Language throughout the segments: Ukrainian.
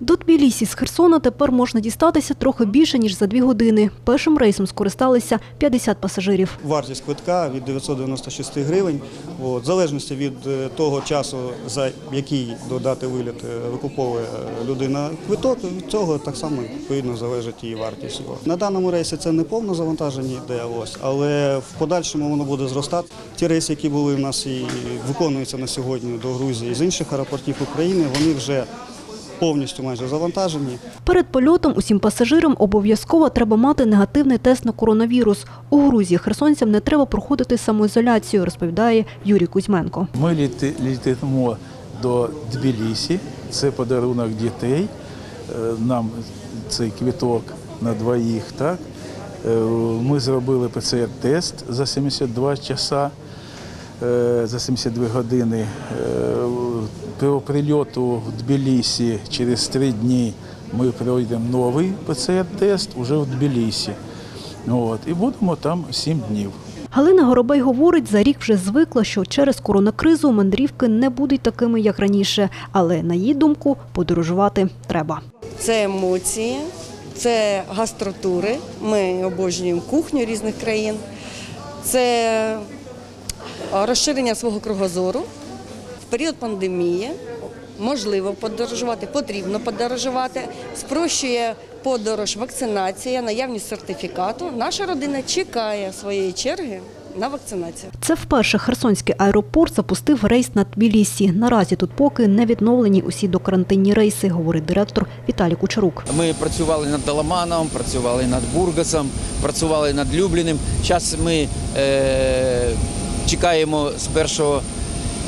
До Тбілісі з Херсона тепер можна дістатися трохи більше, ніж за дві години. Першим рейсом скористалися 50 пасажирів. Вартість квитка від 996 гривень. От, в залежності від е, того часу, за який до дати виліт е, викуповує е, людина квиток, від цього так само відповідно залежить і вартість. На даному рейсі це не повне завантаження йде, ось, але в подальшому воно буде зростати. Ті рейси, які були в нас і виконуються на сьогодні до Грузії з інших аеропортів України, вони вже повністю майже завантажені. Перед польотом усім пасажирам обов'язково треба мати негативний тест на коронавірус. У Грузії херсонцям не треба проходити самоізоляцію, розповідає Юрій Кузьменко. Ми літи- літимо до Тбілісі, це подарунок дітей. Е, Нам цей квіток на двоїх. Так? Е, Ми зробили ПЦР-тест за 72 часа, за 72 години. Е, По прильоту в Тбілісі через три дні ми пройдемо новий ПЦР-тест уже в Тбілісі. От, і будемо там 7 днів. Галина Горобей говорить, за рік вже звикла, що через коронакризу мандрівки не будуть такими, як раніше. Але на її думку, подорожувати треба. Це емоції, це гастротури. Ми обожнюємо кухню різних країн. Це розширення свого кругозору. В період пандемії можливо подорожувати, потрібно подорожувати. Спрощує подорож вакцинація, наявність сертифікату. Наша родина чекає своєї черги на вакцинацію. Це вперше Херсонський аеропорт запустив рейс на Тбілісі. Наразі тут поки не відновлені усі докарантинні рейси, говорить директор Віталій Кучерук. Ми працювали над Даламаном, працювали над Бургасом, працювали над Любліним. Зараз ми е, чекаємо з 1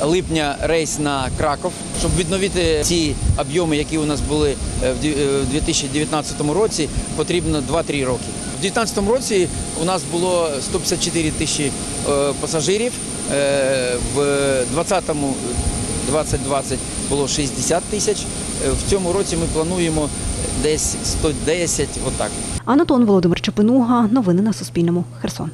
липня рейс на Краков, щоб відновити ці об'єми, які у нас були е, в дві- е, в 2019 році, потрібно 2-3 роки. У 2019 році у нас було 154 тисячі е, пасажирів, в 2020 2020 було 60 тисяч. В цьому році ми плануємо десь 110, отак. Анатон Володимир Чепинуга. Новини на Суспільному. Херсон.